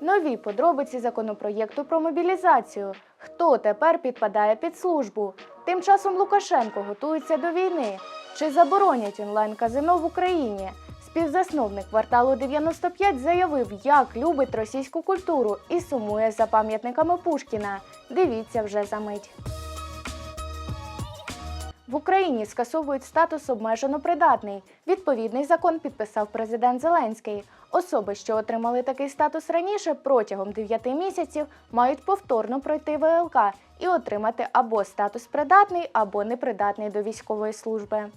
Нові подробиці законопроєкту про мобілізацію. Хто тепер підпадає під службу? Тим часом Лукашенко готується до війни. Чи заборонять онлайн-казино в Україні? Співзасновник кварталу 95 заявив, як любить російську культуру і сумує за пам'ятниками Пушкіна. Дивіться вже за мить. В Україні скасовують статус обмежено придатний. Відповідний закон підписав президент Зеленський. Особи, що отримали такий статус раніше, протягом 9 місяців мають повторно пройти ВЛК і отримати або статус придатний, або непридатний до військової служби.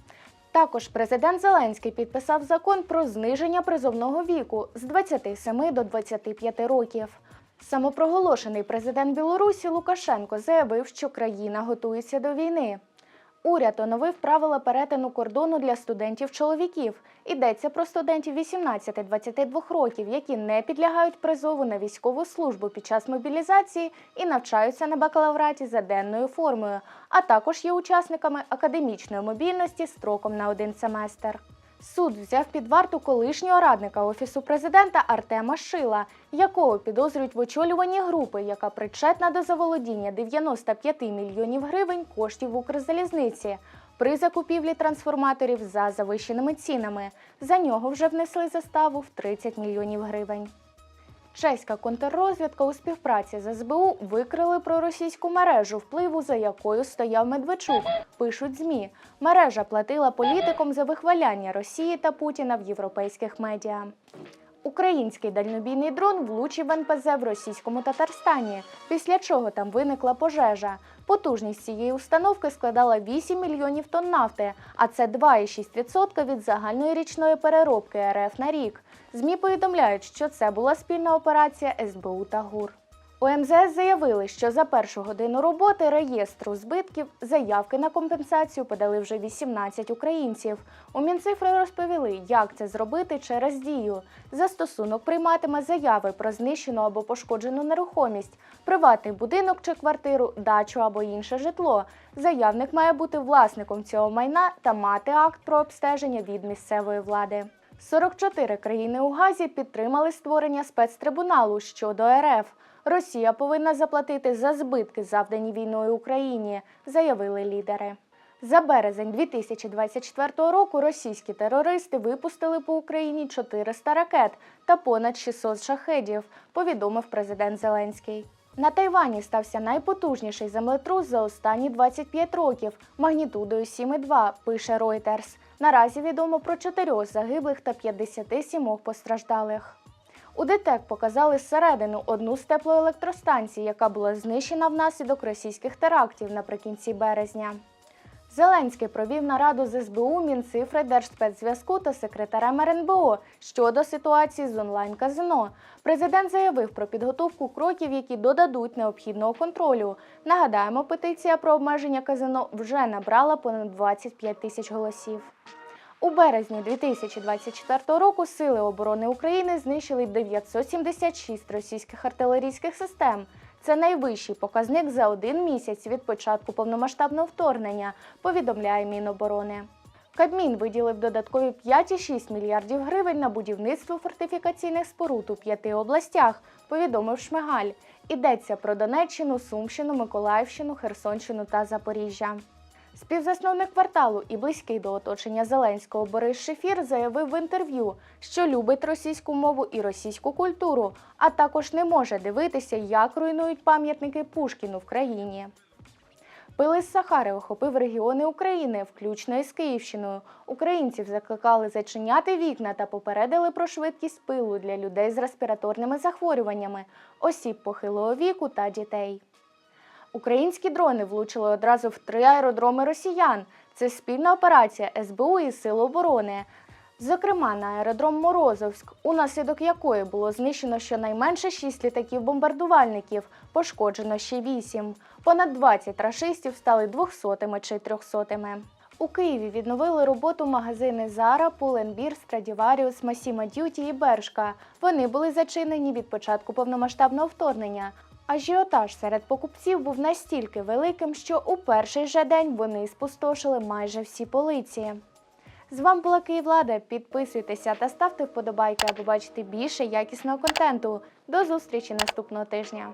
Також президент Зеленський підписав закон про зниження призовного віку з 27 до 25 років. Самопроголошений президент Білорусі Лукашенко заявив, що країна готується до війни. Уряд оновив правила перетину кордону для студентів-чоловіків. Йдеться про студентів 18-22 років, які не підлягають призову на військову службу під час мобілізації і навчаються на бакалавраті за денною формою, а також є учасниками академічної мобільності строком на один семестр. Суд взяв під варту колишнього радника офісу президента Артема Шила, якого підозрюють в очолюванні групи, яка причетна до заволодіння 95 мільйонів гривень коштів Укрзалізниці при закупівлі трансформаторів за завищеними цінами. За нього вже внесли заставу в 30 мільйонів гривень. Чеська контррозвідка у співпраці з СБУ викрили проросійську мережу, впливу за якою стояв Медведчук. Пишуть ЗМІ. Мережа платила політикам за вихваляння Росії та Путіна в європейських медіа. Український дальнобійний дрон влучив НПЗ в російському Татарстані, після чого там виникла пожежа. Потужність цієї установки складала 8 мільйонів тонн нафти, а це 2,6% від загальної річної переробки РФ на рік. ЗМІ повідомляють, що це була спільна операція СБУ та ГУР. У МЗС заявили, що за першу годину роботи реєстру збитків заявки на компенсацію подали вже 18 українців. У Мінцифри розповіли, як це зробити через дію. Застосунок прийматиме заяви про знищену або пошкоджену нерухомість, приватний будинок чи квартиру, дачу або інше житло. Заявник має бути власником цього майна та мати акт про обстеження від місцевої влади. 44 країни у Газі підтримали створення спецтрибуналу щодо РФ. Росія повинна заплатити за збитки, завдані війною Україні, заявили лідери. За березень 2024 року російські терористи випустили по Україні 400 ракет та понад 600 шахедів, повідомив президент Зеленський. На Тайвані стався найпотужніший землетрус за останні 25 років магнітудою 7,2, пише Reuters. Наразі відомо про чотирьох загиблих та 57 постраждалих. У ДТЕК показали зсередину одну з теплоелектростанцій, яка була знищена внаслідок російських терактів наприкінці березня. Зеленський провів нараду з СБУ, Мінцифри, Держспецзв'язку та секретарем РНБО щодо ситуації з онлайн-казино. Президент заявив про підготовку кроків, які додадуть необхідного контролю. Нагадаємо, петиція про обмеження казино вже набрала понад 25 тисяч голосів. У березні 2024 року Сили оборони України знищили 976 російських артилерійських систем. Це найвищий показник за один місяць від початку повномасштабного вторгнення, повідомляє Міноборони. Кабмін виділив додаткові 5,6 мільярдів гривень на будівництво фортифікаційних споруд у п'яти областях, повідомив Шмигаль. Йдеться про Донеччину, Сумщину, Миколаївщину, Херсонщину та Запоріжжя. Співзасновник кварталу і близький до оточення Зеленського Борис Шефір заявив в інтерв'ю, що любить російську мову і російську культуру, а також не може дивитися, як руйнують пам'ятники Пушкіну в країні. Пили з Сахари охопив регіони України, включно із Київщиною. Українців закликали зачиняти вікна та попередили про швидкість пилу для людей з респіраторними захворюваннями, осіб похилого віку та дітей. Українські дрони влучили одразу в три аеродроми росіян. Це спільна операція СБУ і Сил оборони. Зокрема, на аеродром Морозовськ, унаслідок якої було знищено щонайменше 6 літаків-бомбардувальників, пошкоджено ще 8. Понад 20 рашистів стали 200-ми чи 300-ми. У Києві відновили роботу магазини Zara, Pull&Bear, Stradivarius, Massimo Dutti і Бершка. Вони були зачинені від початку повномасштабного вторгнення. Ажіотаж серед покупців був настільки великим, що у перший же день вони спустошили майже всі полиці. З вами була Київлада. Підписуйтеся та ставте вподобайки, аби бачити більше якісного контенту. До зустрічі наступного тижня.